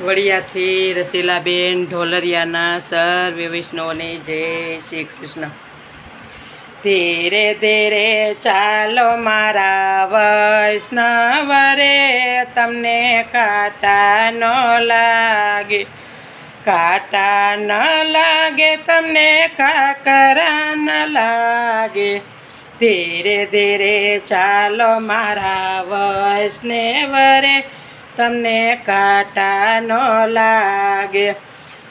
વડિયાથી રસીલાબેન ઢોલરિયાના sir વૈષ્ણવને જય શ્રી કૃષ્ણ. ધીરે ધીરે ચાલો મારા વૈષ્ણવ રે તમને કાંટા ન લાગે કાંટા ન લાગે, તમને કાકરા ન લાગે. ધીરે ધીરે ચાલો મારા વૈષ્ણવ રે તમને કાંટા ન લાગે.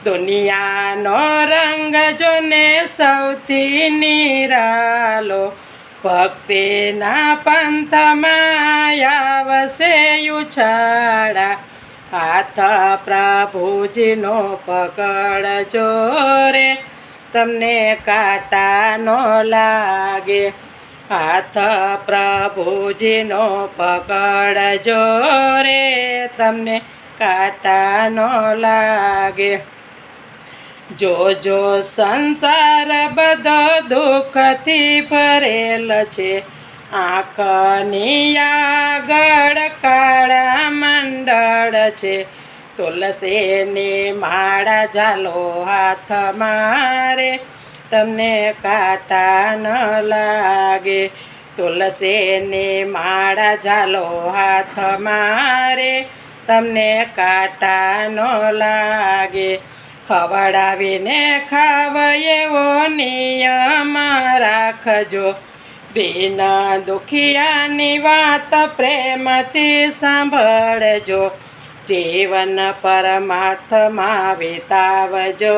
દુનિયાનો રંગ જોને સૌથી નિરાલો. ભક્તિના પંથમાં આવશે ઉછાળા. હાથ પ્રભુજીનો પકડજો રે. તમને કાંટા ન લાગે. હાથ પ્રભુજીનો પકડજો રે તમને કાંટા નો લાગે. જોજો સંસાર બધો દુઃખથી ભરેલ છે, આંખની આગળ કાળા મંડળ છે. તુલસીની માળા જાલો હાથ મારે તમને કાંટા ન લાગે. તુલસીને માળા જાલો હાથ મારે. તમને કાંટા ન લાગે. ખવડાવીને ખાવ એવો નિયમ રાખજો. દિન દુખિયાની વાત પ્રેમથી સાંભળજો. જીવન પરમાર્થમાં વિતાવજો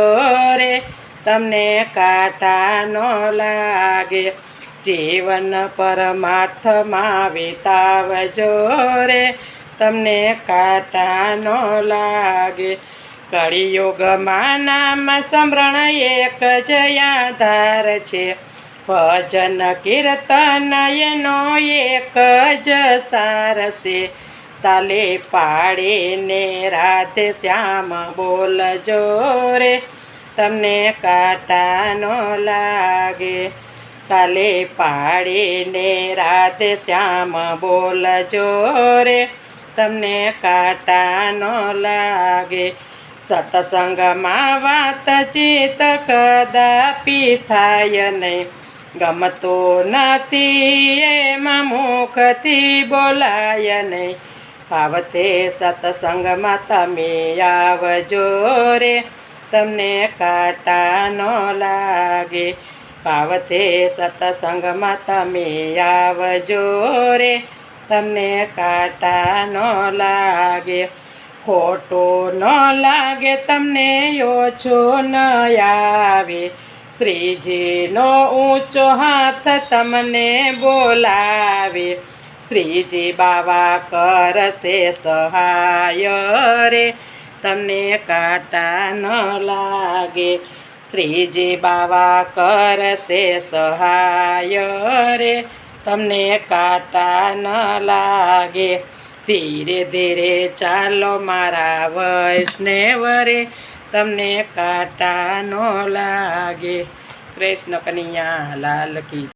રે. તમને કાટા ન લાગે. જીવન પરમાર્થમાં વિતાવજો રે. તમને કાંટા ન લાગે. કળિયુગમાં નામ સમરણ એક જયાધાર છે. ભજન કીર્તન એનો એક જ સાર છે. તાલે પાડીને રાધે શ્યામ બોલજો રે. તમને કાંટા ન લાગે. તાલે પાડીને રાધે શ્યામ બોલજો રે તમને કાટા ન લાગે. સત્સંગમાં વાતચીત કદાપી થાય નહીં. ગમતો નથી એમાં મુખથી બોલાય નહીં. ભાવતે સત્સંગમાં તમે આવજો રે. તમને કાંટા ન લાગે. ભાવતે સત્સંગમાં તમે આવજો રે. તમને કાંટા ન લાગે, ખોટો ન લાગે, તમને ઓછો ન આવે. શ્રીજીનો ઊંચો હાથ તમને બોલાવે. શ્રીજી બાવા કરશે સહાય રે. તમને કાંટા ન લાગે. શ્રીજી બાવા કરશે સહાય રે. તમને કાંટા ન લાગે. ધીરે ધીરે ચાલો મારા વૈષ્ણવ રે. તમને કાંટા ન લાગે. કૃષ્ણ કનૈયા લાલ કી